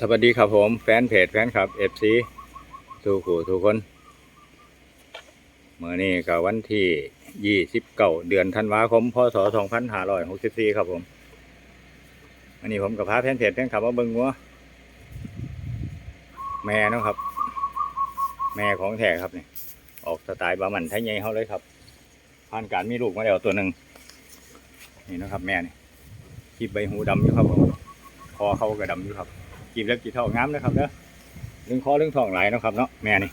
สวัสดีครับผมแฟนเพจแฟนคลับเอฟซีทุกทุกคนเมื่อนี้ก็วันที่ยี่สิบเก้าเดือนธันวาคมพศสองพันห้าร้อยหกสิบสี่ครับผมวันนี้ผมกับพาแฟนเพจแฟนคลับมาเบิ้งวัวแม่เนาะครับ แม่ของแท้ครับเนี่ยออกสไตล์บามันไทยใหญ่เขาเลยครับผ่านการมีลูกมาแล้วตัวหนึ่งนี่นะครับ แม่นี่กีบใบหูดำอยู่ครับผมคอเขาก็ดำอยู่ครับ กีบเล็บกีบเท่างามนะครับเด้อเรื่องคอเรื่องท้องหลายนะครับเนาะแม่นี่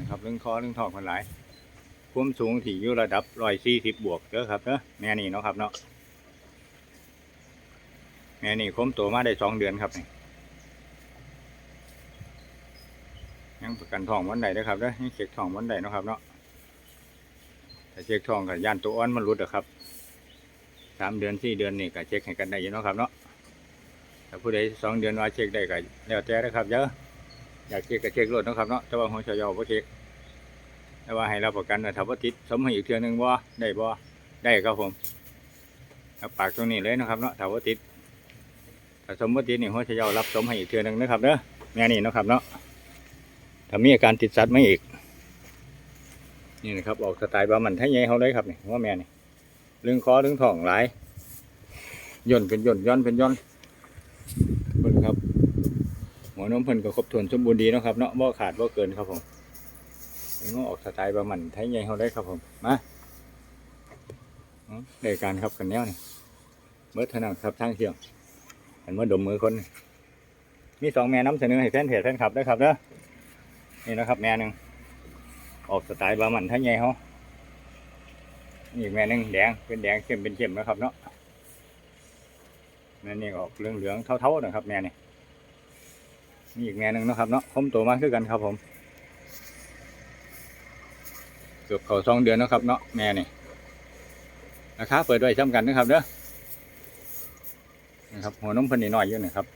นะครับเรื่องคอเรื่องท้องคนหลายความสูงที่อยู่ระดับร้อยสี่สิบบวกเด้อครับเด้อแม่นี่เนาะครับเนาะแม่นี่คมตัวมาได้สองเดือนครับนี่ยังประกันท้องวันใดเด้อครับเด้อยังเช็คท้องวันใดนะครับเนาะแต่เช็คท้องกับย่านตัวอ้อนมันรุดอะครับสามเดือนสี่เดือนนี่ก็เช็คให้กันได้อยู่เนาะครับเนาะ ถ้าผู้ใดสองเดือนว่าเช็คได้ก็แล้วแต่นะครับเยอะอยากเช็คก็เช็ครถนะครับเนาะแต่ว่าหัวชยอบ่เช็คแต่ว่าให้รับประกันว่าถ้าว่าติดสมให้อีกเทื่อนึงบ่ได้บ่ได้ครับผมปากตรงนี้เลยนะครับเนาะถ้าว่าติดถ้าสมว่าติดนี่หัวชยอรับสมให้อีกเทื่อนึงนะครับเด้อแม่นี่นะครับเนาะถ้ามีอาการติดสัตว์ไม่อีกนี่นะครับออกสไตล์บามันไทยใหญ่เขาเลยครับนี่ว่าแม่นี่เรื่องคอเรื่องท้องหลายย่นเป็นย่นย้อนเป็นย้อน เพิ่นครับหัวนมเพิ่นก็ครบถ้วนสมบูรณ์ดีนะครับเนาะบ่ขาดบ่เกินครับผมนี่ก็ออกสไตล์ประมันไทยใหญ่เฮาได้ครับผมมาเอาได้การครับกันแนวนี่เบิดเท่านั้นครับทางเที่ยงอันเมื่อดมมือคน มีสองแม่น้ำเสนอให้แฟนเพจแฟนคลับได้ครับเด้อนี่นะครับ แม่หนึ่งออกสไตล์ประมันไทยใหญ่เฮาอีกแม่หนึ่งแดงเป็นแดงเข้มเป็นเข้มนะครับเนาะ แม่นี่ออกเหลืองเหลืองๆเท่าๆนะครับแม่นี่มีอีกแม่หนึ่งนะครับเนาะคมโตมากขึ้นกันครับผมเกือบเขาสองเดือนนะครับเนาะแม่นี่ราคาเปิดไว้ซ้ำกันนะครับเด้อนะครับหัวนมเพิ่นนี่น้อยอยู่นะครับ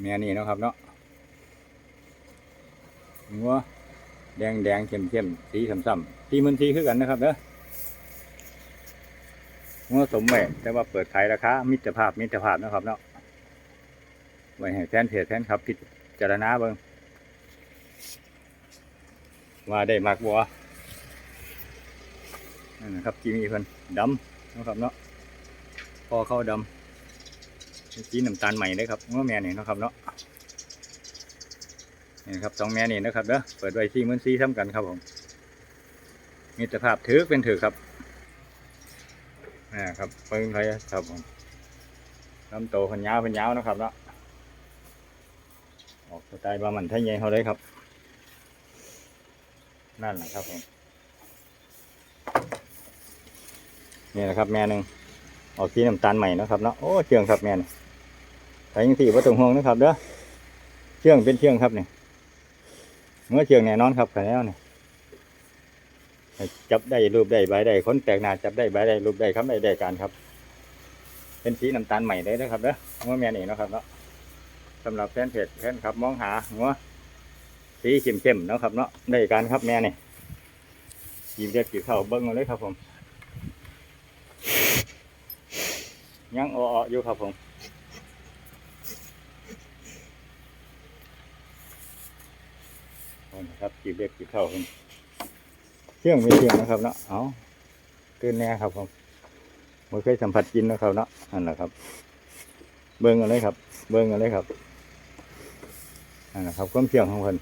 แม่นี่นะครับเนาะหัวแดงแดงๆเข้มเข้มๆสีส้ำๆสีมันสีขึ้นกันนะครับเด้อ งัวสมแหวแต่ว่าเปิดขายราคามิตรภาพมิตรภาพนะครับเนาะไว้ให้แฟนเพจแฟนครับพิจารณาเบิ่งว่าได้มากบัวนั่นนะครับจีมีเพิ่นดำนะครับเนาะพอเข้าดำสีน้ำตาลใหม่เลยครับงัวแม่นี่นะครับเนาะนี่ครับสองแม่นี่นะครับเด้อเปิดไว้ที่มื่นซีซ้ำกันครับผมมิตรภาพถือเป็นถือครับ นะครับเพิ่งเลยครับผมลำโตพันยาวพันยาวนะครับเนาะออกสไตล์บามันไทยใหญ่เขาเลยครับ นั่นแหละครับผมนี่นะครับแม่หนึ่งออกสีน้ำตาลใหม่นะครับเนาะโอ้เชื่องครับแม่นี่ใส่ยังสี่ประตูห่วงนะครับเด้อเชื่องเป็นเชื่องครับเนี่ยเมื่อเชื่องแน่นอนครับขันแล้วนี่ย จับได้รูปได้ใบได้คนแปลกหนาจับได้ใบได้รูปได้คำได้ได้การครับ เป็นสีน้ำตาลใหม่ได้นะครับเด้องัวแม่นี่นะครับเนาะสำหรับแฟนเพจแฟนครับมองหางัวสีเข้มๆนะครับเนาะได้การครับแม่นี่ยิบเรียกจีบเข่าเบิ้งเลยครับผม ยังอ่ออยู่ครับผมนะครับจีบเรียกจีบเข่าผมเที่ยงไม่เที่ยงนะครับเนาะเอาตื่นแน่ครับผมไม่เคยสัมผัสกินนะครับเนาะนั่นแหละครับ เบิ้งกันเลยครับ เบิ้งกันเลยครับนั่นแหละครับความเที่ยงของคน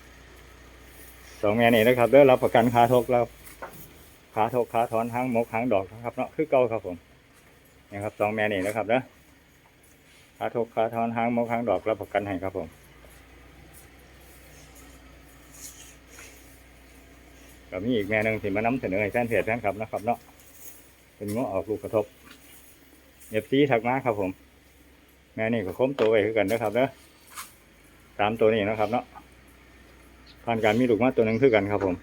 สองแม่นี่นะครับเด้อรับประกันคาทกแล้วขาทกขาถอนหางหมกหางดอกนะครับเนาะคือเก่าครับผมนี่ครับสองแม่นี่นะครับเด้อขาทกขาถอนหางหมกหางดอกรับประกันให้ครับผม ก็มีอีกแม่หนึ่งที่มานำเสนอให้แฟนเพจแฟนคลับนะครับเนาะเป็นง้อออกลูกกระทบเอฟซีถักมาครับผม แม่นี่ก็ค้มตัวไว้คือกันนะครับเนาะตามตัวนี้นะครับเนาะผ่านการมีลูกมาตัวหนึ่งคือกันครับผม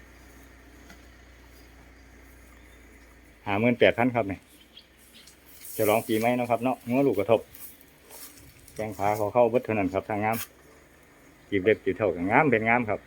หาเงินแปดพันครับเนี่ยจะร้องปีไหมนะครับเนาะง้อลูกกระทบแกงขาเขาเข้าเบิดเท่านั้นครับทางงามจีบเด็บจีบเท่ากับงามเป็นงามครับ